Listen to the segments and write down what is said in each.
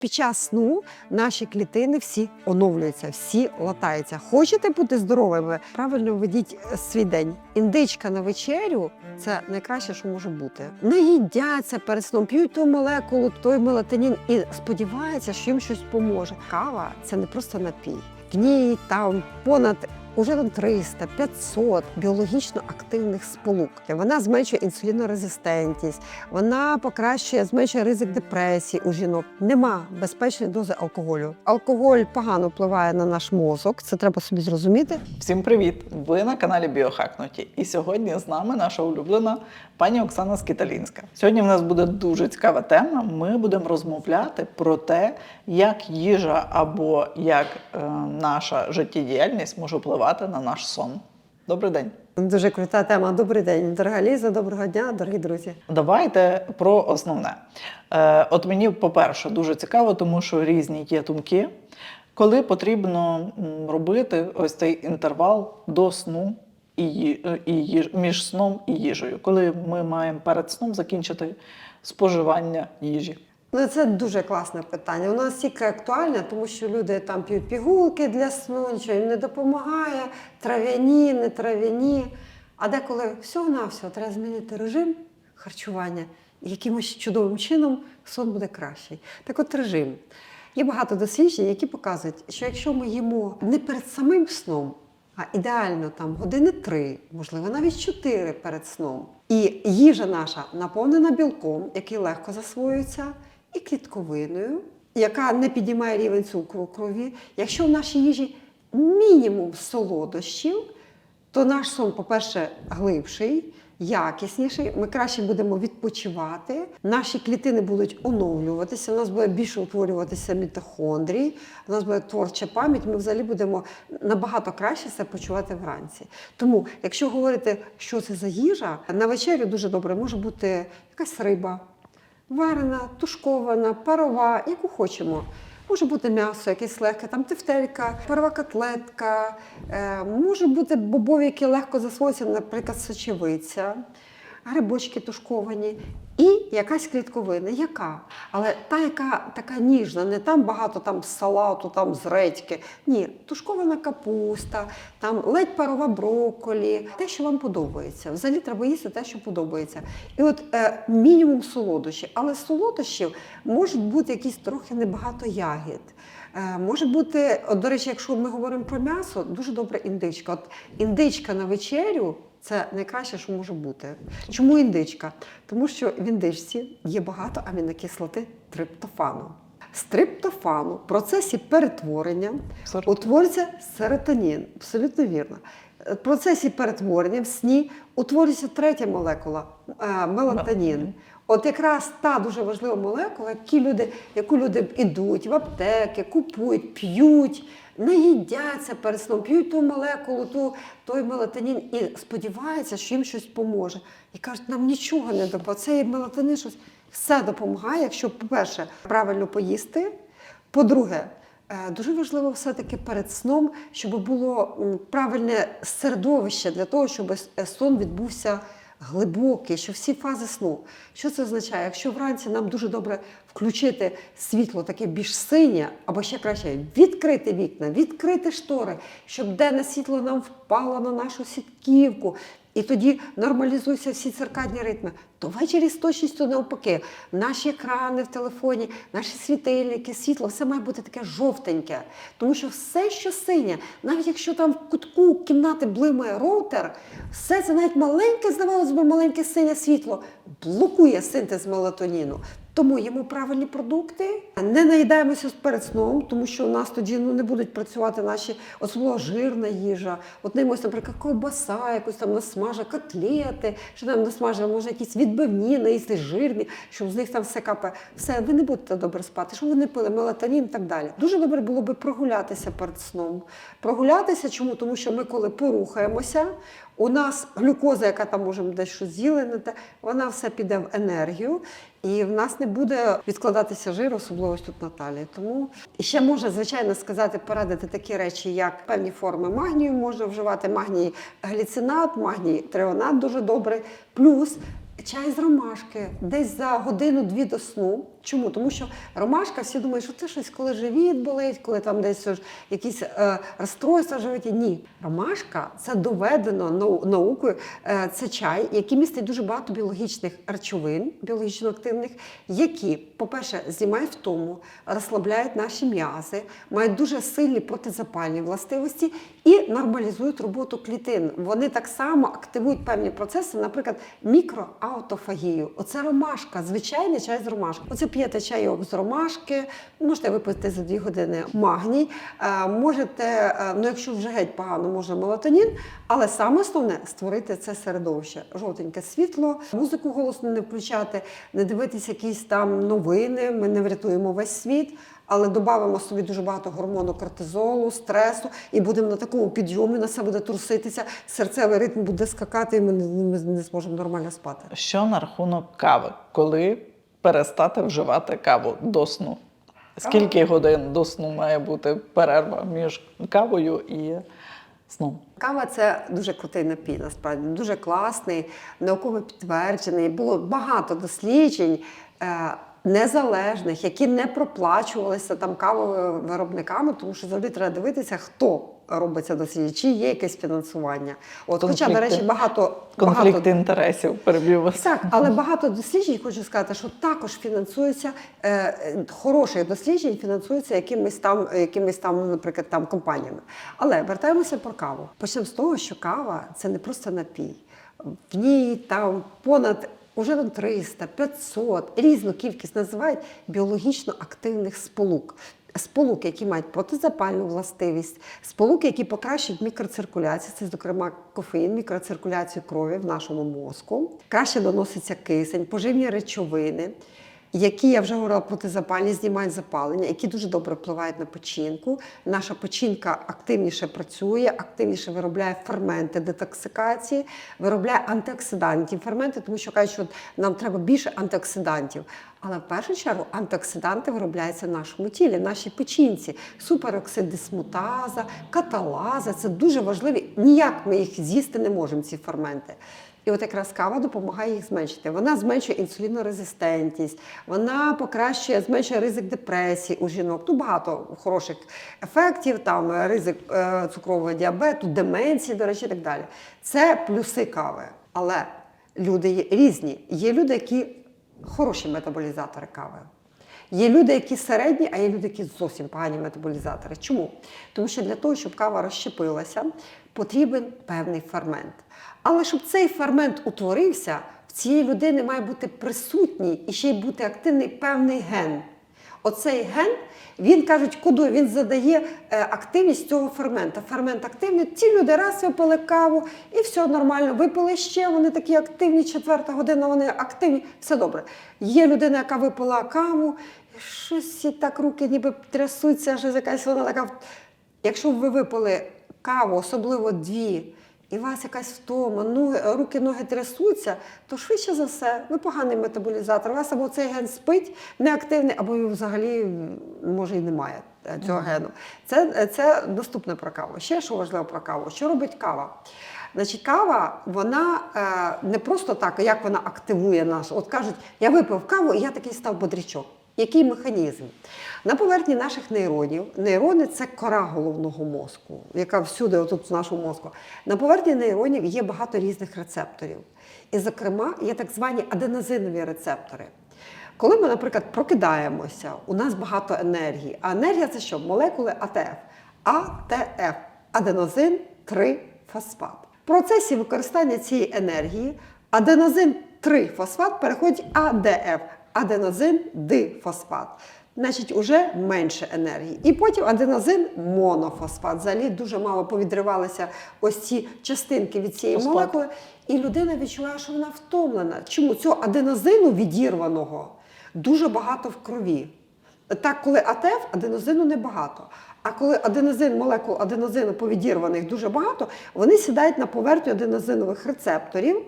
Під час сну наші клітини всі оновлюються, всі латаються. Хочете бути здоровими? Правильно ведіть свій день. Індичка на вечерю це найкраще, що може бути. Не їдяться перед сном, п'ють ту молекулу, той мелатонін і сподіваються, що їм щось поможе. Кава це не просто напій. В ній там понад Уже там 300, 500 біологічно активних сполук. Вона зменшує інсулінорезистентність, вона покращує, зменшує ризик депресії у жінок. Нема безпечної дози алкоголю. Алкоголь погано впливає на наш мозок. Це треба собі зрозуміти. Всім привіт! Ви на каналі Біохакнуті. І сьогодні з нами наша улюблена пані Оксана Скіталінська. Сьогодні в нас буде дуже цікава тема. Ми будемо розмовляти про те, як їжа або як е, наша життєдіяльність може впливати на наш сон. Добрий день. Дуже крута тема. Добрий день, дорога Ліза. Доброго дня, дорогі друзі. Давайте про основне. Е, от мені, по-перше, дуже цікаво, тому що різні є думки, коли потрібно робити ось цей інтервал до сну і, е, і їж, між сном і їжею, коли ми маємо перед сном закінчити споживання їжі. Ну, це дуже класне питання. У нас тільки актуальне, тому що люди там п'ють пігулки для сну, нічого їм не допомагає, трав'яні, не трав'яні. А деколи всього-навсього треба змінити режим харчування, і якимось чудовим чином сон буде кращий. Так от режим. Є багато досліджень, які показують, що якщо ми їмо не перед самим сном, а ідеально там години три, можливо, навіть чотири перед сном. І їжа наша наповнена білком, який легко засвоюється, і клітковиною, яка не підіймає рівень цукру крові. Якщо в нашій їжі мінімум солодощів, то наш сон, по-перше, глибший, якісніший. Ми краще будемо відпочивати. Наші клітини будуть оновлюватися. У нас буде більше утворюватися мітохондрій, у нас буде творча пам'ять. Ми взагалі будемо набагато краще себе почувати вранці. Тому, якщо говорити, що це за їжа, на вечерю дуже добре може бути якась риба, варена, тушкована, парова, яку хочемо. Може бути м'ясо, якесь легке, там тефтелька, парова котлетка, е, може бути бобові, які легко засвоюються, наприклад, сочевиця, грибочки тушковані і якась клітковина. Яка? Але та, яка така ніжна, не там багато там салату, там з редьки. Ні, тушкована капуста, там ледь парова брокколі, те, що вам подобається. Взагалі треба їсти те, що подобається. І от е, мінімум солодощі. Але солодощів можуть бути якісь трохи небагато ягід. Е, Може бути, от, до речі, якщо ми говоримо про м'ясо, дуже добра індичка. От індичка на вечерю це найкраще, що може бути. Чому індичка? Тому що в індичці є багато амінокислоти триптофану. З триптофану в процесі перетворення Серотонін. утворюється серотонін. Абсолютно вірно. В процесі перетворення в сні утворюється третя молекула е, мелатонін. От якраз та дуже важлива молекула, які люди, яку люди йдуть в аптеки, купують, п'ють, не їдяться перед сном, п'ють ту молекулу, ту, той мелатонін і сподіваються, що їм щось поможе. І кажуть, нам нічого не допомагає. Цей мелатонін щось все допомагає, якщо, по-перше, правильно поїсти. По-друге, е, дуже важливо все-таки перед сном, щоб було правильне середовище для того, щоб сон відбувся глибокий, що всі фази сну. Що це означає? Якщо вранці нам дуже добре включити світло таке більш синє, або ще краще відкрити вікна, відкрити штори, щоб денне світло нам впало на нашу сітківку. І тоді нормалізуються всі циркадні ритми. То ввечері з точністю навпаки. Наші екрани в телефоні, наші світильники, світло, все має бути таке жовтеньке. Тому що все, що синє, навіть якщо там в кутку кімнати блимає роутер, все це навіть маленьке, здавалося б, маленьке синє світло блокує синтез мелатоніну. Тому їмо правильні продукти, не наїдаємося перед сном, тому що у нас тоді ну, не будуть працювати наші особливо жирна їжа. От не можна, наприклад, ковбаса, якусь там насмажа, котлети, що нам насмажили, може якісь відбивні, наїсти жирні, щоб з них там все капає. Все, ви не будете добре спати, щоб ви не пили мелатонін і так далі. Дуже добре було би прогулятися перед сном. Прогулятися чому? Тому що ми, коли порухаємося, у нас глюкоза, яка там може десь щось те, вона все піде в енергію, і в нас не буде відкладатися жир, особливо ось тут на талії. Тому і ще може, звичайно, сказати, порадити такі речі, як певні форми магнію можна вживати, магній гліцинат, магній трионат дуже добрий. Плюс чай з ромашки десь за годину-дві до сну. Чому? Тому що ромашка, всі думають, що це щось, коли живіт болить, коли там десь якісь е, розстройства в. Ні. Ромашка це доведено наукою. Е, це чай, який містить дуже багато біологічних речовин, біологічно активних, які, по-перше, знімають втому, розслабляють наші м'язи, мають дуже сильні протизапальні властивості і нормалізують роботу клітин. Вони так само активують певні процеси, наприклад, мікроаутофагію. Оце ромашка, звичайний чай з ромашки. Оце п'єте чайок з ромашки, можете випити за дві години магній. Е, можете, е, ну якщо вже геть погано, можна мелатонін, але саме основне створити це середовище. Жовтеньке світло, музику голосно не включати, не дивитися якісь там новини. Ми не врятуємо весь світ. Але додамо собі дуже багато гормону кортизолу, стресу, і будемо на такому підйомі, на себе буде труситися, серцевий ритм буде скакати, і ми не, ми не зможемо нормально спати. Що на рахунок кави? Коли перестати вживати каву до сну? Скільки годин до сну має бути перерва між кавою і сном? Кава це дуже крутий напій, насправді дуже класний, науково підтверджений. Було багато досліджень. Незалежних, які не проплачувалися там кавовими виробниками, тому що завжди треба дивитися, хто робить це дослідження, чи є якесь фінансування. От, хоча, до речі, багато Конфлікт багато інтересів переб'ю вас. так, але багато досліджень хочу сказати, що також фінансуються е, хороших досліджень, фінансуються якимись там, якимись там, наприклад, там компаніями. Але вертаємося про каву. Почнемо з того, що кава це не просто напій. В ній там понад уже там 300, 500, різну кількість називають біологічно активних сполук. Сполуки, які мають протизапальну властивість, сполуки, які покращують мікроциркуляцію, це, зокрема, кофеїн, мікроциркуляцію крові в нашому мозку. Краще доноситься кисень, поживні речовини, які я вже говорила протизапальні, знімають запалення, які дуже добре впливають на печінку. Наша печінка активніше працює, активніше виробляє ферменти детоксикації, виробляє антиоксидантів ферменти, тому що кажуть, що нам треба більше антиоксидантів. Але в першу чергу антиоксиданти виробляються в нашому тілі, в нашій печінці. Супероксид дисмутаза, каталаза це дуже важливі. Ніяк ми їх з'їсти не можемо, ці ферменти. І от якраз кава допомагає їх зменшити. Вона зменшує інсулінорезистентність, вона покращує, зменшує ризик депресії у жінок. Тут багато хороших ефектів, там ризик е, цукрового діабету, деменції, до речі, і так далі. Це плюси кави. Але люди є різні. Є люди, які хороші метаболізатори кави. Є люди, які середні, а є люди, які зовсім погані метаболізатори. Чому? Тому що для того, щоб кава розщепилася, потрібен певний фермент. Але щоб цей фермент утворився, в цієї людини має бути присутній і ще й бути активний певний ген. Оцей ген, він кажуть, куди він задає е, активність цього фермента. Фермент активний, ці люди раз випили каву і все нормально. Випили ще, вони такі активні, четверта година, вони активні, все добре. Є людина, яка випила каву, і щось і так руки ніби трясуться, щось якась вона така. Якщо ви випили каву, особливо дві, і у вас якась втома, ноги, руки, ноги трясуться, то швидше за все, ви поганий метаболізатор. У вас або цей ген спить неактивний, або його взагалі може і немає е, цього гену. Це, е, це доступне про каву. Ще що важливо про каву. Що робить кава? Значить, кава, вона е, не просто так, як вона активує нас. От кажуть, я випив каву, і я такий став бодрячок. Який механізм? На поверхні наших нейронів, нейрони це кора головного мозку, яка всюди, отут в нашому мозку. На поверхні нейронів є багато різних рецепторів. І, зокрема, є так звані аденозинові рецептори. Коли ми, наприклад, прокидаємося, у нас багато енергії. А енергія це що? Молекули АТФ. АТФ аденозин 3 фосфат. В процесі використання цієї енергії аденозин 3 фосфат переходить АДФ аденозин дифосфат. Значить, уже менше енергії. І потім аденозин монофосфат. Взагалі дуже мало повідривалися ось ці частинки від цієї Фосфат. молекули. І людина відчуває, що вона втомлена. Чому цього аденозину відірваного дуже багато в крові? Так, коли АТФ, аденозину небагато. А коли аденозин, молекул аденозину повідірваних дуже багато, вони сідають на поверхню аденозинових рецепторів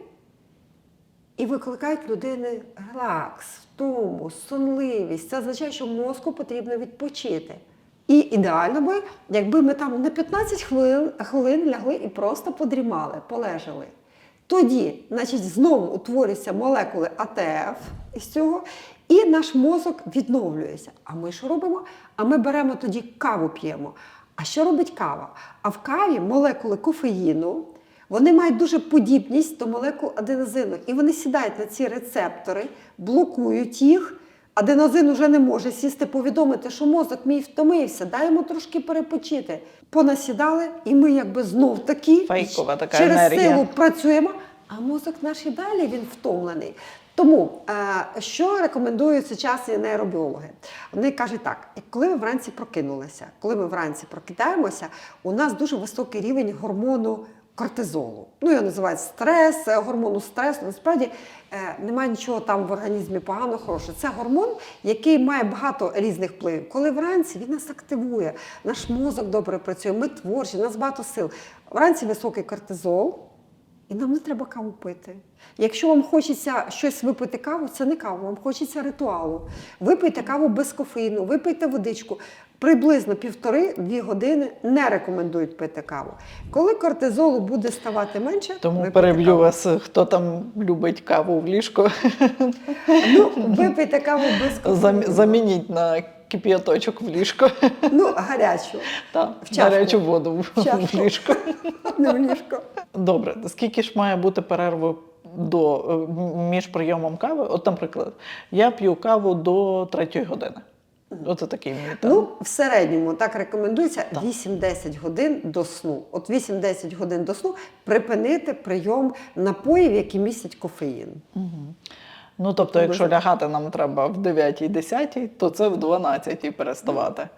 і викликають людини релакс, втому, сонливість. Це означає, що мозку потрібно відпочити. І ідеально би, якби ми там на 15 хвилин, хвилин лягли і просто подрімали, полежали. Тоді, значить, знову утворюються молекули АТФ із цього, і наш мозок відновлюється. А ми що робимо? А ми беремо тоді каву п'ємо. А що робить кава? А в каві молекули кофеїну. Вони мають дуже подібність до молекул аденозину. І вони сідають на ці рецептори, блокують їх. Аденозин вже не може сісти, повідомити, що мозок мій втомився, дай йому трошки перепочити. Понасідали, і ми якби знов такі така через енергія. силу працюємо, а мозок наш і далі він втомлений. Тому е, що рекомендують сучасні нейробіологи? Вони кажуть так: коли ми вранці прокинулися, коли ми вранці прокидаємося, у нас дуже високий рівень гормону кортизолу. Ну, його називають стрес, е, гормону стресу. Насправді е, немає нічого там в організмі поганого, хорошого. Це гормон, який має багато різних впливів. Коли вранці він нас активує, наш мозок добре працює, ми творчі, нас багато сил. Вранці високий кортизол. І нам не треба каву пити. Якщо вам хочеться щось випити каву, це не каву, вам хочеться ритуалу. Випийте каву без кофеїну, випийте водичку. Приблизно півтори-дві години не рекомендують пити каву. Коли кортизолу буде ставати менше, Тому переб'ю каву. вас, хто там любить каву в ліжко, Ну, випийте каву без кофеїну. замініть на кип'яточок в ліжко. Ну, гарячу, Та, В гарячу воду в, В ліжко. не в ліжко. Добре, скільки ж має бути перерви до, е, між прийомом кави? От, наприклад, я п'ю каву до третьої години. Оце такий мій там. Ну, в середньому так рекомендується 8-10 годин до сну. От 8-10 годин до сну припинити прийом напоїв, які містять кофеїн. Ну, тобто, якщо лягати нам треба в 9-10, то це в 12 переставати.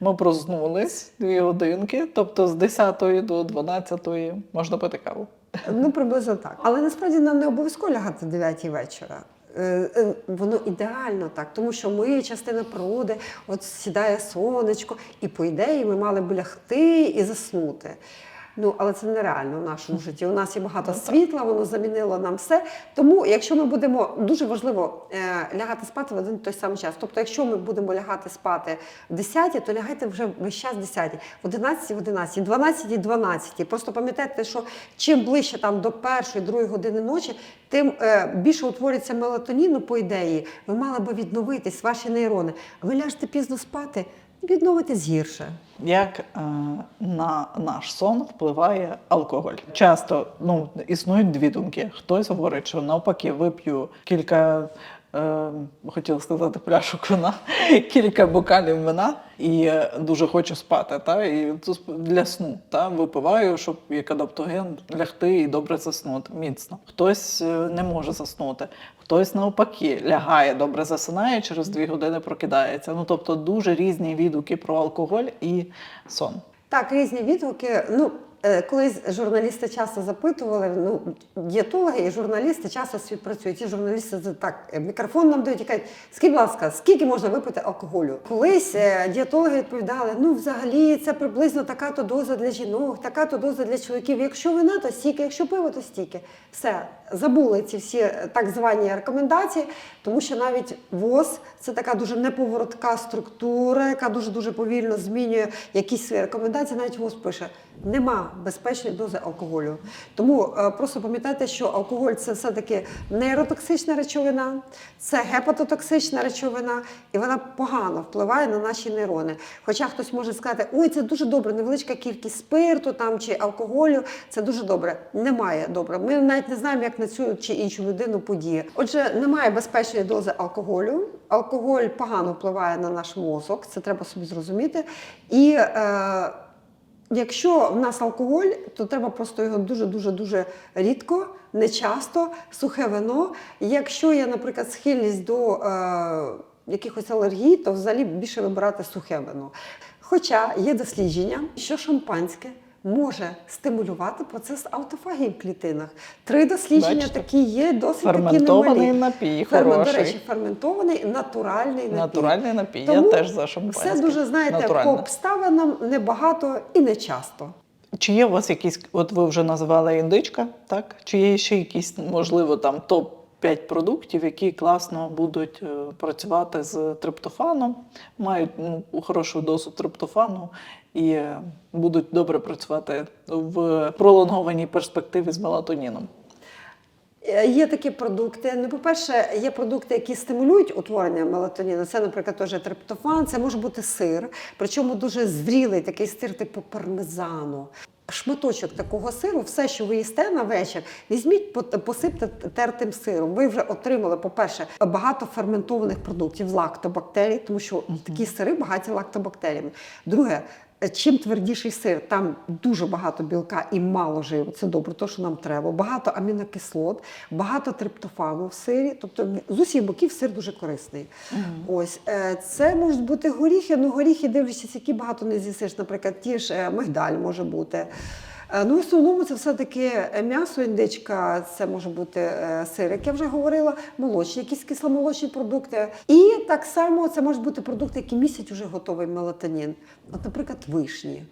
Ми проснулись дві годинки, тобто з 10 до 12 можна пити каву. Ну, приблизно так. Але насправді нам не обов'язково лягати в 9 вечора. Е, е, Воно ідеально так, тому що ми частина природи, от сідає сонечко, і по ідеї ми мали б лягти і заснути. Ну, але це нереально в нашому житті. У нас є багато світла, воно замінило нам все. Тому, якщо ми будемо дуже важливо е, лягати спати в один той самий час. Тобто, якщо ми будемо лягати спати в 10, то лягайте вже весь час в 10, в 11, в 11, 12, 12. Просто пам'ятайте, що чим ближче там до першої, другої години ночі, тим е, більше утворюється мелатоніну, по ідеї. Ви мали би відновитись, ваші нейрони. Ви ляжете пізно спати, відновитись гірше. Як е, на наш сон впливає алкоголь? Часто ну, існують дві думки. Хтось говорить, що навпаки, вип'ю кілька. Е, хотіла сказати пляшок вина, кілька бокалів вина і дуже хочу спати. Та? І для сну та? випиваю, щоб як адаптоген лягти і добре заснути міцно. Хтось е, не може заснути, хтось навпаки лягає, добре засинає, через дві години прокидається. Ну тобто дуже різні відгуки про алкоголь і сон. Так, різні відгуки. Ну, колись журналісти часто запитували, ну, дієтологи і журналісти часто співпрацюють. Ті журналісти так, е, мікрофон нам дають і кажуть, скажіть, будь ласка, скільки можна випити алкоголю? Колись е, дієтологи відповідали, ну, взагалі, це приблизно така-то доза для жінок, така-то доза для чоловіків. Якщо вина, то стільки, якщо пиво, то стільки. Все, забули ці всі е, так звані рекомендації, тому що навіть ВОЗ це така дуже неповоротка структура, яка дуже-дуже повільно змінює якісь свої рекомендації. Навіть ВОЗ пише, нема безпечної дози алкоголю. Тому е, просто пам'ятайте, що алкоголь це все-таки нейротоксична речовина, це гепатотоксична речовина, і вона погано впливає на наші нейрони. Хоча хтось може сказати, ой, це дуже добре, невеличка кількість спирту там чи алкоголю, це дуже добре. Немає добре. Ми навіть не знаємо, як на цю чи іншу людину подіє. Отже, немає безпечної дози алкоголю. Алкоголь погано впливає на наш мозок, це треба собі зрозуміти. І е, Якщо в нас алкоголь, то треба просто його дуже дуже дуже рідко, не часто, сухе вино. Якщо є, наприклад, схильність до е, якихось алергій, то взагалі більше вибирати сухе вино. Хоча є дослідження, що шампанське може стимулювати процес автофагії в клітинах. Три дослідження Бачите? такі є, досить такі Ферментований напій, Фермен- До речі, ферментований натуральний напій. Натуральний напій. Тому Я теж за шампанське. Все дуже, знаєте, по обставинам небагато і не часто. Чи є у вас якісь, от ви вже називали індичка, так? Чи є ще якісь, можливо, там топ-5 продуктів, які класно будуть е, працювати з триптофаном, мають ну, хорошу дозу триптофану і е, будуть добре працювати в пролонгованій перспективі з мелатоніном? Е, Є такі продукти. Ну, по-перше, є продукти, які стимулюють утворення мелатоніну. Це, наприклад, теж триптофан, це може бути сир, причому дуже зрілий такий сир типу пармезану. Шматочок такого сиру, все, що ви їсте на вечір, візьміть, посипте тертим сиром. Ви вже отримали, по-перше, багато ферментованих продуктів, лактобактерій, тому що такі сири багаті лактобактеріями. Друге, Чим твердіший сир, там дуже багато білка і мало жиру. Це добре, то що нам треба. Багато амінокислот, багато триптофану в сирі. Тобто з усіх боків сир дуже корисний. Ось е, це можуть бути горіхи. Ну горіхи, дивлячись, які багато не з'їсиш. Наприклад, ті ж е, мигдаль може бути. Е, Ну, в основному це все-таки е, м'ясо, індичка, це може бути е, сир, як я вже говорила, молочні, якісь кисломолочні продукти. І так само це можуть бути продукти, які містять уже готовий мелатонін. От, наприклад, вишні.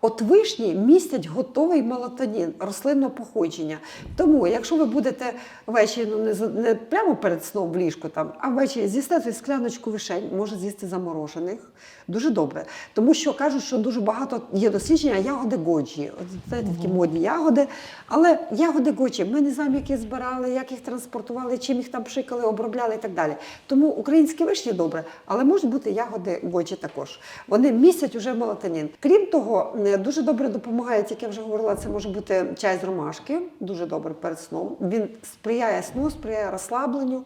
От вишні містять готовий мелатонін рослинного походження. Тому, якщо ви будете ввечері, ну не, не прямо перед сном в ліжку, там, а ввечері з'їсти скляночку вишень, може з'їсти заморожених. Дуже добре. Тому що кажуть, що дуже багато є дослідження ягоди годжі. От знаєте, такі модні ягоди. Але ягоди годжі, ми не знаємо, як їх збирали, як їх транспортували, чим їх там пшикали, обробляли і так далі. Тому українські вишні добре, але можуть бути ягоди годжі також. Вони містять уже мелатонін. Крім того, дуже добре допомагає, як я вже говорила, це може бути чай з ромашки, дуже добре перед сном. Він сприяє сну, сприяє розслабленню.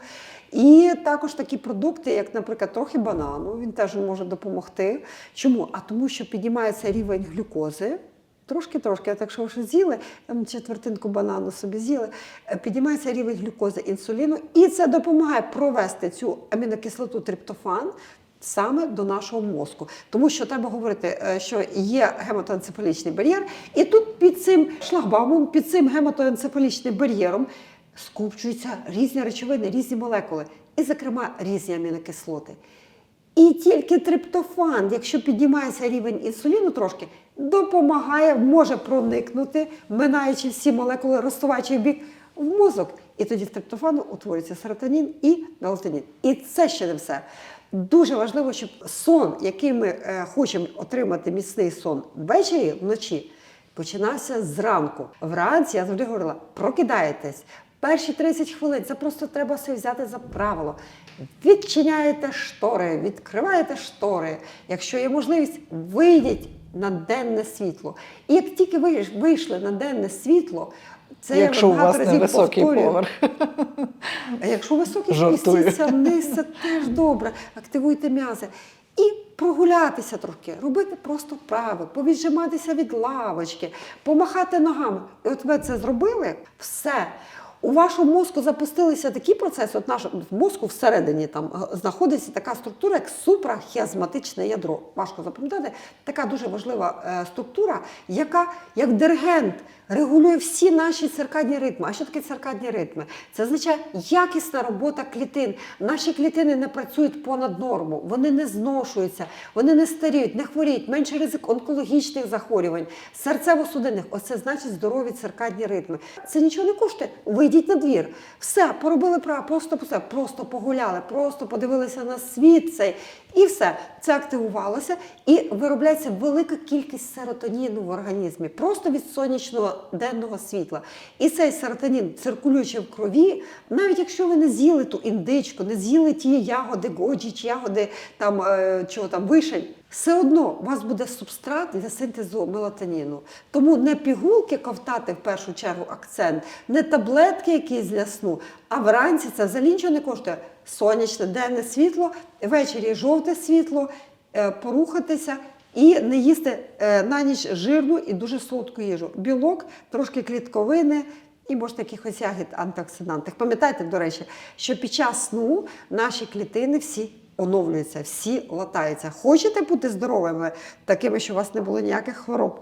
І також такі продукти, як, наприклад, трохи банану, він теж може допомогти. Чому? А тому, що піднімається рівень глюкози. Трошки-трошки, а так що вже з'їли, там четвертинку банану собі з'їли, е, піднімається рівень глюкози інсуліну, і це допомагає провести цю амінокислоту триптофан саме до нашого мозку. Тому що треба говорити, е, що є гематоенцефалічний бар'єр, і тут під цим шлагбаумом, під цим гематоенцефалічним бар'єром скупчуються різні речовини, різні молекули, і, зокрема, різні амінокислоти. І тільки триптофан, якщо піднімається рівень інсуліну трошки, допомагає, може проникнути, минаючи всі молекули, розсуваючи бік в мозок. І тоді в триптофану утворюється серотонін і мелатонін. І це ще не все. Дуже важливо, щоб сон, який ми е, хочемо отримати міцний сон ввечері, вночі, починався зранку. Вранці я завжди говорила, прокидаєтесь. Перші 30 хвилин це просто треба все взяти за правило. Відчиняєте штори, відкриваєте штори. Якщо є можливість, вийдіть на денне світло. І як тільки ви вийшли на денне світло, це Якщо я у вас невисокий поверх. А якщо високий, спустіться вниз, це теж добре. Активуйте м'язи. І прогулятися трохи, робити просто вправи, повіджиматися від лавочки, помахати ногами. І от ви це зробили, все. У вашому мозку запустилися такі процеси, от наш мозку всередині там е, знаходиться така структура, як супрахіазматичне ядро. Важко запам'ятати, така дуже важлива е, структура, яка як диригент регулює всі наші циркадні ритми. А що таке циркадні ритми? Це означає якісна робота клітин. Наші клітини не працюють понад норму, вони не зношуються, вони не старіють, не хворіють, менше ризик онкологічних захворювань, серцево-судинних. Оце значить здорові циркадні ритми. Це нічого не коштує. Вийдіть на двір. Все, поробили право, просто просто погуляли, просто подивилися на світ цей. І все, це активувалося, і виробляється велика кількість серотоніну в організмі, просто від сонячного денного світла. І цей серотонін, циркулюючи в крові, навіть якщо ви не з'їли ту індичку, не з'їли ті ягоди годжі чи ягоди там, е, чого там вишень, все одно у вас буде субстрат для синтезу мелатоніну. Тому не пігулки ковтати в першу чергу акцент, не таблетки якісь для сну, а вранці це взагалі нічого не коштує. Сонячне денне світло, ввечері жовте світло, е, порухатися і не їсти е, на ніч жирну і дуже солодку їжу. Білок, трошки клітковини. І можна якихось ягід антиоксидантів. Пам'ятайте, до речі, що під час сну наші клітини всі оновлюються, всі латаються. Хочете бути здоровими, такими, що у вас не було ніяких хвороб?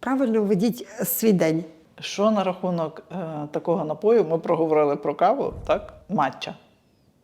Правильно ведіть е, свій день. Що на рахунок е, такого напою? Ми проговорили про каву, так? Матча.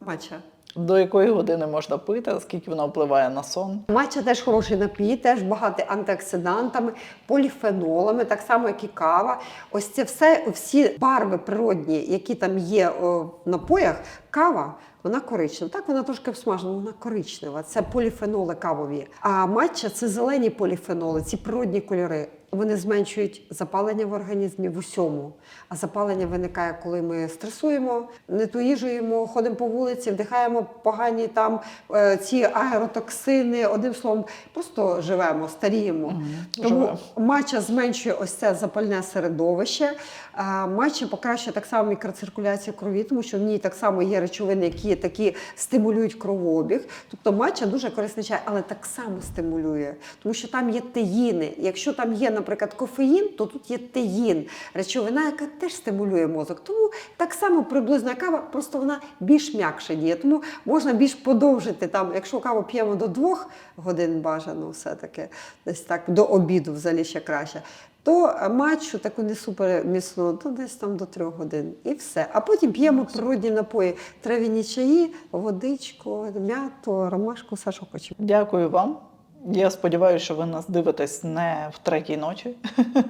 Матча. До якої години можна пити, скільки вона впливає на сон? Матча теж хороший напій, теж багатий антиоксидантами, поліфенолами, так само, як і кава. Ось це все, всі барви природні, які там є о, в напоях, кава. Вона коричнева. Так, вона трошки всмажена, вона коричнева. Це поліфеноли кавові. А матча це зелені поліфеноли, ці природні кольори. Вони зменшують запалення в організмі в усьому. А запалення виникає, коли ми стресуємо, не ту їжу ходимо по вулиці, вдихаємо погані там е, ці аеротоксини. Одним словом, просто живемо, старіємо. Тому живемо. матча зменшує ось це запальне середовище. А матча покращує так само мікроциркуляцію крові, тому що в ній так само є речовини, які такі стимулюють кровообіг. Тобто матча дуже корисний чай, але так само стимулює, тому що там є теїни. Якщо там є, наприклад, кофеїн, то тут є теїн, речовина, яка теж стимулює мозок. Тому так само приблизно кава, просто вона більш м'якше діє. Тому можна більш подовжити там, якщо каву п'ємо до двох годин бажано, все-таки десь так до обіду взагалі ще краще. То матчу таку не супер міцну, то десь там до трьох годин і все. А потім п'ємо природні напої, трав'яні чаї, водичку, м'яту, ромашку, все, що хочемо. Дякую вам. Я сподіваюся, що ви нас дивитесь не в третій ночі,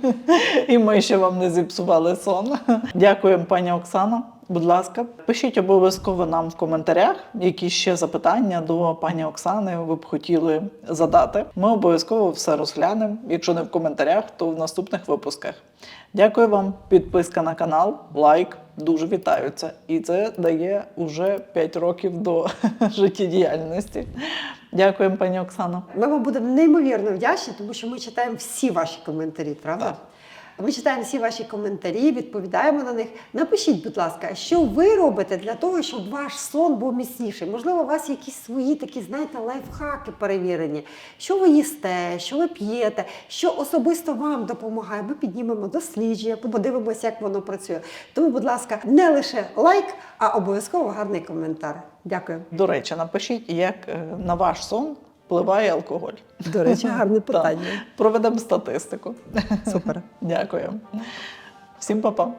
і ми ще вам не зіпсували сон. Дякуємо, пані Оксана. Будь ласка, пишіть обов'язково нам в коментарях, які ще запитання до пані Оксани ви б хотіли задати. Ми обов'язково все розглянемо. Якщо не в коментарях, то в наступних випусках. Дякую вам. Підписка на канал, лайк. Дуже вітаються. І це дає уже 5 років до життєдіяльності. Дякуємо, пані Оксано. Ми вам будемо неймовірно вдячні, тому що ми читаємо всі ваші коментарі, правда? Так. Ми читаємо всі ваші коментарі, відповідаємо на них. Напишіть, будь ласка, що ви робите для того, щоб ваш сон був міцніший? Можливо, у вас якісь свої такі, знаєте, лайфхаки перевірені. Що ви їсте, що ви п'єте, що особисто вам допомагає. Ми піднімемо дослідження, подивимося, як воно працює. Тому, будь ласка, не лише лайк, а обов'язково гарний коментар. Дякую. До речі, напишіть, як е, на ваш сон впливає алкоголь. До речі, гарне питання. Проведемо статистику. Супер. Дякую. Всім па-па.